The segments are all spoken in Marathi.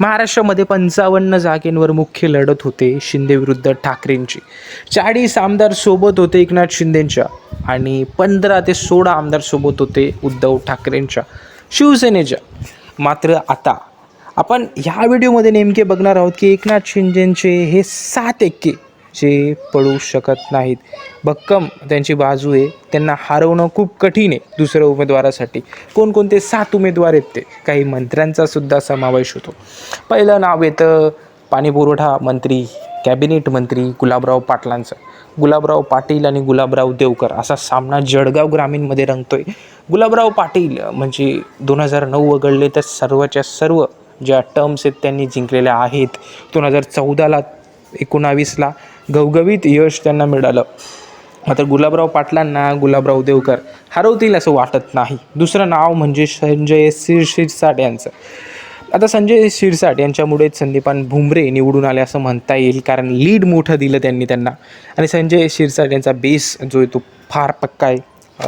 महाराष्ट्रामध्ये पंचावन्न जागेंवर मुख्य लढत होते शिंदे विरुद्ध ठाकरेंची. चाळीस आमदार सोबत होते एकनाथ शिंदेंच्या आणि पंधरा ते सोळा आमदार सोबत होते उद्धव ठाकरेंच्या शिवसेनेच्या. मात्र आता आपण ह्या व्हिडिओमध्ये नेमके बघणार आहोत की एकनाथ शिंदेंचे हे सात एक्के जे पळू शकत नाहीत. भक्कम त्यांची बाजू आहे. त्यांना हरवणं खूप कठीण आहे दुसऱ्या उमेदवारासाठी. कोणकोणते सात उमेदवार आहेत ते? काही मंत्र्यांचा सुद्धा समावेश होतो. पहिलं नाव येतं पाणीपुरवठा मंत्री कॅबिनेट मंत्री गुलाबराव पाटलांचं. गुलाबराव पाटील आणि गुलाबराव देवकर असा सामना जळगाव ग्रामीणमध्ये रंगतोय. गुलाबराव पाटील म्हणजे दोन हजार नऊ वगळले तर सर्वच्या सर्व ज्या टर्म्स आहेत त्यांनी जिंकलेल्या आहेत. दोन हजार चौदाला एकोणावीसला घवघवीत यश त्यांना मिळालं. मात्र गुलाबराव पाटलांना गुलाबराव देवकर हरवतील असं वाटत नाही. दुसरं नाव म्हणजे संजय शिर शिरसाट यांचं. आता संजय शिरसाट यांच्यामुळेच संदीपान भुमरे निवडून आले असं म्हणता येईल कारण लीड मोठं दिलं त्यांनी त्यांना. आणि संजय शिरसाट यांचा बेस जो आहे तो फार पक्का आहे.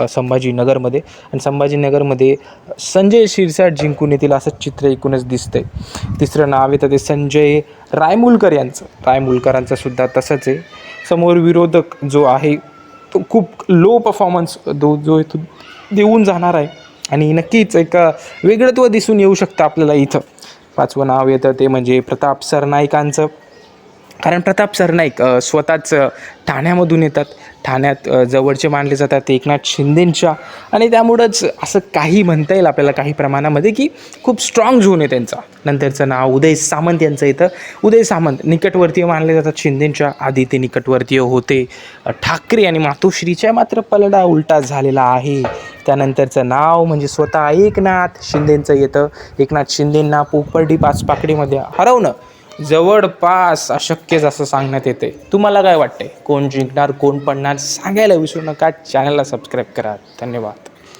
संभाजीनगरमध्ये. आणि संभाजीनगरमध्ये संजय शिरसाट जिंकून येतील असं चित्र एकूणच दिसतंय. तिसरं नाव येतं ते संजय रायमुलकर यांचं. रायमुलकरांचं सुद्धा तसंच आहे. समोर विरोधक जो आहे तो खूप लो परफॉर्मन्स दो जो आहे तो देऊन जाणार आहे. आणि नक्कीच एक वेगळत्व दिसून येऊ शकतं आपल्याला इथं. पाचवं नाव येतं ते म्हणजे प्रताप सरनाईकांचं. कारण प्रताप सरनाईक स्वतःच ठाण्यामधून येतात. ठाण्यात जवळचे मानले जातात एकनाथ शिंदेंच्या. आणि त्यामुळंच असं काही म्हणता येईल आपल्याला काही प्रमाणामध्ये की खूप स्ट्रॉंग झोन आहे त्यांचा. नंतरचं नाव उदय सामंत यांचं येतं उदय सामंत निकटवर्तीय मानले जातात शिंदेंच्या. आधी ते निकटवर्तीय होते. ठाकरे आणि मातोश्रीच्या मात्र पलडा उलटा झालेला आहे. त्यानंतरचं नाव म्हणजे स्वतः एकनाथ शिंदेंचं येतं. एकनाथ शिंदेंना पोपर्डी पाचपाकडीमध्ये हरवणं. जवळपास अशक्यच असं सांगण्यात येते. तुम्हाला काय वाटते कोण जिंकणार कोण पडणार सांगायला विसरू नका. चॅनलला सबस्क्राईब करा. धन्यवाद.